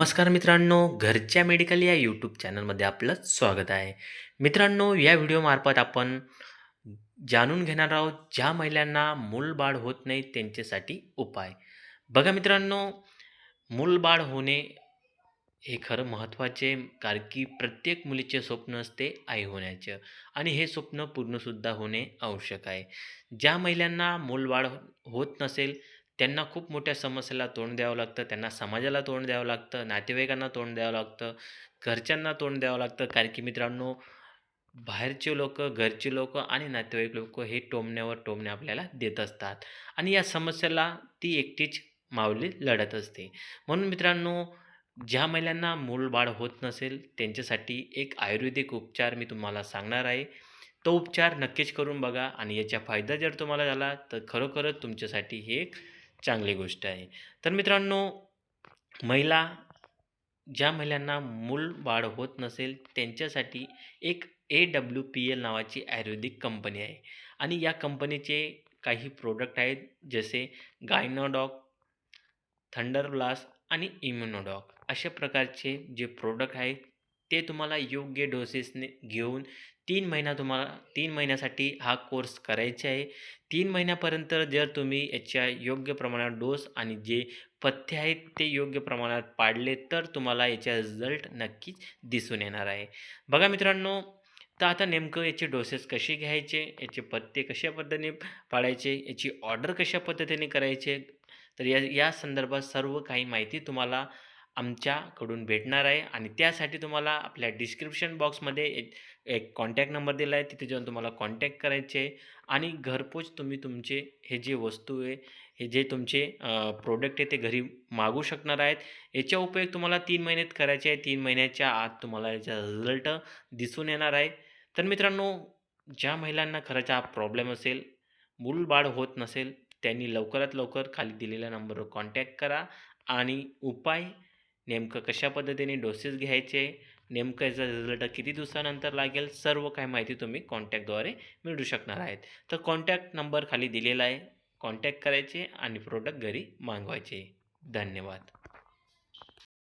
नमस्कार मित्रांनो घरच्या मेडिकल या यूट्यूब चॅनलमध्ये आपलं स्वागत आहे. मित्रांनो या व्हिडिओमार्फत आपण जाणून घेणार आहोत ज्या महिलांना मूलबाळ होत नाही त्यांच्यासाठी उपाय. बघा मित्रांनो मूलबाळ होणे हे खरं महत्त्वाचे कारण की प्रत्येक मुलीचे स्वप्न असते आई होण्याचं. आणि हे स्वप्न पूर्णसुद्धा होणे आवश्यक आहे. ज्या महिलांना मूलबाळ होत नसेल त्यांना खूप मोठ्या समस्येला तोंड द्यावं लागतं त्यांना समाजाला तोंड द्यावं लागतं नातेवाईकांना तोंड द्यावं लागतं घरच्यांना तोंड द्यावं लागतं. कारण की मित्रांनो बाहेरचे लोक घरचे लोक आणि नातेवाईक लोक हे टोमण्यावर टोमणे आपल्याला देत असतात आणि या समस्येला ती एकटीच माऊली लढत असते. म्हणून मित्रांनो ज्या महिलांना मूलबाळ होत नसेल त्यांच्यासाठी एक आयुर्वेदिक उपचार मी तुम्हाला सांगणार आहे. तो उपचार नक्कीच करून बघा आणि याचा फायदा जर तुम्हाला झाला तर खरोखरच तुमच्यासाठी हे एक चांगली गोष्ट आहे. तर मित्रांनो महिला ज्या महिलांना मूलबाळ होत नसेल त्यांच्यासाठी एक ए डब्ल्यू पी एल नावाची आयुर्वेदिक कंपनी आहे. आणि या कंपनीचे काही प्रोडक्ट आहेत जसे गायनोडॉक थंडरब्लास आणि इम्युनोडॉक अशा प्रकारचे जे प्रोडक्ट आहेत ते तुम्हाला योग्य डोसेसने घेऊन तीन महिना तुम्हाला तीन महिन्यासाठी हा कोर्स करायचा आहे. तीन महिन्यापर्यंत जर तुम्ही याच्या योग्य प्रमाणात डोस आणि जे पथ्य आहेत ते योग्य प्रमाणात पाळले तर तुम्हाला याचा रिझल्ट नक्कीच दिसून येणार आहे. बघा मित्रांनो तर आता नेमकं याचे डोसेस कसे घ्यायचे याचे पथ्य कशा पद्धतीने पाळायचे याची ऑर्डर कशा पद्धतीने करायचे तर या या संदर्भात सर्व काही माहिती तुम्हाला आमच्याकडून भेटणार आहे आणि त्यासाठी तुम्हाला आपल्या डिस्क्रिप्शन बॉक्समध्ये एक एक कॉन्टॅक्ट नंबर दिला आहे. तिथे जाऊन तुम्हाला कॉन्टॅक्ट करायचे आहे. आणि घरपोच तुम्ही तुमचे हे जे वस्तू आहे हे जे तुमचे प्रोडक्ट आहे ते घरी मागू शकणार आहेत. याचा उपयोग तुम्हाला तीन महिन्यात करायचे आहे. तीन महिन्याच्या आत तुम्हाला याचा रिझल्ट दिसून येणार आहे. तर मित्रांनो ज्या महिलांना खरंच हा प्रॉब्लेम असेल मूलबाळ होत नसेल त्यांनी लवकरात लवकर खाली दिलेल्या नंबरवर कॉन्टॅक्ट करा. आणि उपाय नेमकं कशा पद्धतीने डोसेस घ्यायचे नेमकं याचा रिझल्ट किती दिवसानंतर लागेल सर्व काही माहिती तुम्ही कॉन्टॅक्टद्वारे मिळू शकणार आहेत. तर कॉन्टॅक्ट नंबर खाली दिलेला आहे. कॉन्टॅक्ट करायचे आणि प्रोडक्ट घरी मागवायचे. धन्यवाद.